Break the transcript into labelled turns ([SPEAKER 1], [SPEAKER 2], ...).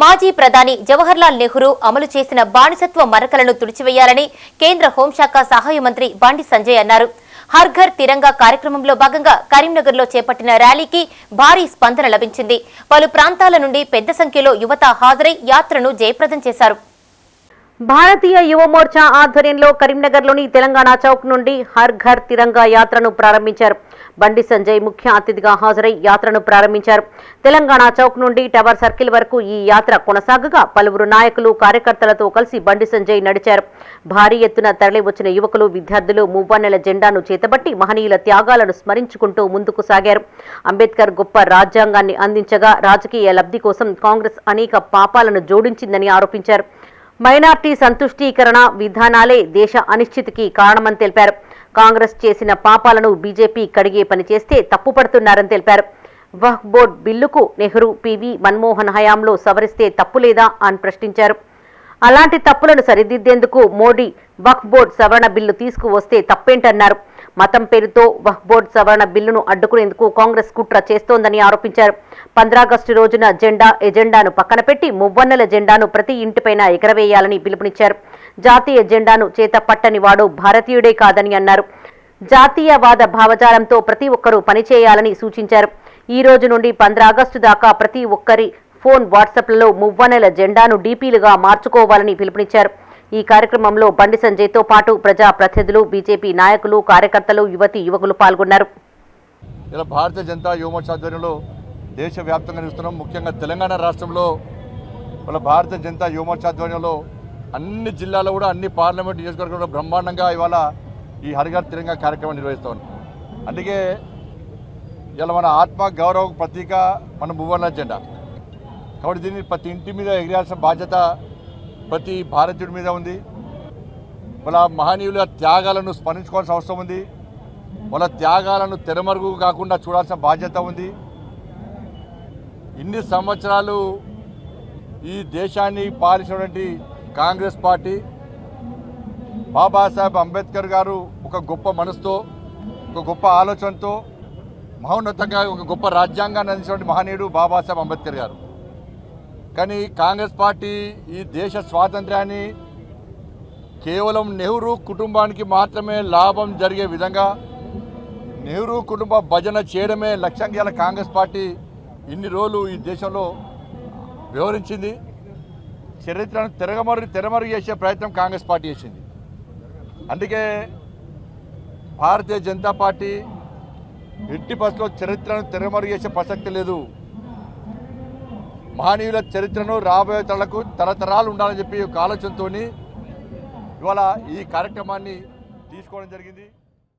[SPEAKER 1] మాజీ ప్రధాని జవహర్లాల్ నెహ్రూ అమలు చేసిన బానిసత్వ మరకలను తుడిచివేయాలని కేంద్ర హోంశాఖ సహాయ మంత్రి బండి సంజయ్ అన్నారు. హర్ ఘర్ తిరంగా కార్యక్రమంలో భాగంగా కరీంనగర్లో చేపట్టిన ర్యాలీకి భారీ స్పందన లభించింది. పలు ప్రాంతాల నుండి పెద్ద సంఖ్యలో యువత హాజరై యాత్రను జయప్రదం చేశారు.
[SPEAKER 2] భారతీయ యువ మోర్చా ఆధ్వర్యంలో కరీంనగర్లోని తెలంగాణ చౌక్ నుండి హర్ ఘర్ తిరంగా యాత్రను ప్రారంభించారు. బండి సంజయ్ ముఖ్య అతిథిగా హాజరై యాత్రను ప్రారంభించారు. తెలంగాణ చౌక్ నుండి టవర్ సర్కిల్ వరకు ఈ యాత్ర కొనసాగగా పలువురు నాయకులు కార్యకర్తలతో కలిసి బండి సంజయ్ నడిచారు. భారీ ఎత్తున తరలివచ్చిన యువకులు విద్యార్థులు మూవన్నెల జెండాను చేతబట్టి మహనీయుల త్యాగాలను స్మరించుకుంటూ ముందుకు సాగారు. అంబేద్కర్ గొప్ప రాజ్యాంగాన్ని అందించగా రాజకీయ లబ్ధి కోసం కాంగ్రెస్ అనేక పాపాలను జోడించిందని ఆరోపించారు. మైనార్టీ సంతుష్టీకరణ విధానాలే దేశ అనిశ్చితికి కారణమని తెలిపారు. కాంగ్రెస్ చేసిన పాపాలను బీజేపీ కడిగే పని చేస్తే తప్పుపడుతున్నారని తెలిపారు. వహ్ బోర్డ్ బిల్లుకు నెహ్రూ పివి మన్మోహన్ హయాంలో సవరిస్తే తప్పులేదా అని ప్రశ్నించారు. అలాంటి తప్పులను సరిదిద్దేందుకు మోడీ వక్ఫ్ బోర్డు సవరణ బిల్లు తీసుకువస్తే తప్పేంటన్నారు. మతం పేరుతో వక్ఫ్ బోర్డు సవరణ బిల్లును అడ్డుకునేందుకు కాంగ్రెస్ కుట్ర చేస్తోందని ఆరోపించారు. పంద్రాగస్టు రోజున జెండా ఎజెండాను పక్కన పెట్టి మువ్వన్నెల జెండాను ప్రతి ఇంటిపైన ఎగరవేయాలని పిలుపునిచ్చారు. జాతీయ జెండాను చేత పట్టని వాడు భారతీయుడే కాదని అన్నారు. జాతీయవాద భావజాలంతో ప్రతి ఒక్కరూ పనిచేయాలని సూచించారు. ఈ రోజు నుండి పంద్రాగస్టు దాకా ప్రతి ఒక్కరి ఫోన్ వాట్సాప్లలో మువ్వనెల జెండాను డీపీలుగా మార్చుకోవాలని పిలుపునిచ్చారు. ఈ కార్యక్రమంలో బండి సంజయ్తో పాటు ప్రజా ప్రతినిధులు బీజేపీ నాయకులు కార్యకర్తలు యువతి యువకులు పాల్గొన్నారు.
[SPEAKER 3] ఇలా భారతీయ జనతా యువమోర్చా ఆధ్వర్యంలో దేశవ్యాప్తంగా నిలుస్తున్నాం ముఖ్యంగా తెలంగాణ రాష్ట్రంలో వాళ్ళ భారతీయ జనతా యువమోర్చా ఆధ్వర్యంలో అన్ని జిల్లాలో కూడా అన్ని పార్లమెంట్ నియోజకవర్గంలో బ్రహ్మాండంగా ఇవాళ ఈ హరిగర్ తిరంగా కార్యక్రమం నిర్వహిస్తూ ఉన్నాం. అందుకే ఇలా మన ఆత్మ గౌరవ ప్రతీక మన భువన జెండా. కాబట్టి దీన్ని ప్రతి ఇంటి మీద ఎగిరాల్సిన బాధ్యత ప్రతి భారతీయుడి మీద ఉంది. వాళ్ళ మహనీయుల త్యాగాలను స్మరించుకోవాల్సిన అవసరం ఉంది. వాళ్ళ త్యాగాలను తెరమరుగు కాకుండా చూడాల్సిన బాధ్యత ఉంది. ఇన్ని సంవత్సరాలు ఈ దేశాన్ని పాలించినటువంటి కాంగ్రెస్ పార్టీ బాబాసాహెబ్ అంబేద్కర్ గారు ఒక గొప్ప మనసుతో ఒక గొప్ప ఆలోచనతో మహోన్నతంగా ఒక గొప్ప రాజ్యాంగాన్ని అందించినటువంటి మహనీయుడు బాబాసాహెబ్ అంబేద్కర్ గారు. కానీ కాంగ్రెస్ పార్టీ ఈ దేశ స్వాతంత్ర్యాన్ని కేవలం నెహ్రూ కుటుంబానికి మాత్రమే లాభం జరిగే విధంగా నెహ్రూ కుటుంబ భజన చేయడమే లక్ష్యంగా గల కాంగ్రెస్ పార్టీ ఇన్ని రోజులు ఈ దేశంలో వివరించింది చరిత్రను తిరగమరు తెరమరుగు చేసే ప్రయత్నం కాంగ్రెస్ పార్టీ చేసింది. అందుకే భారతీయ జనతా పార్టీ ఎట్టి బస్సులో చరిత్రను తెరమరుగు చేసే ప్రసక్తి లేదు. మహనీయుల చరిత్రను రాబోయే తరలకు తరతరాలు ఉండాలని చెప్పి ఒక ఆలోచనతోని ఇవాళ ఈ కార్యక్రమాన్ని తీసుకోవడం జరిగింది.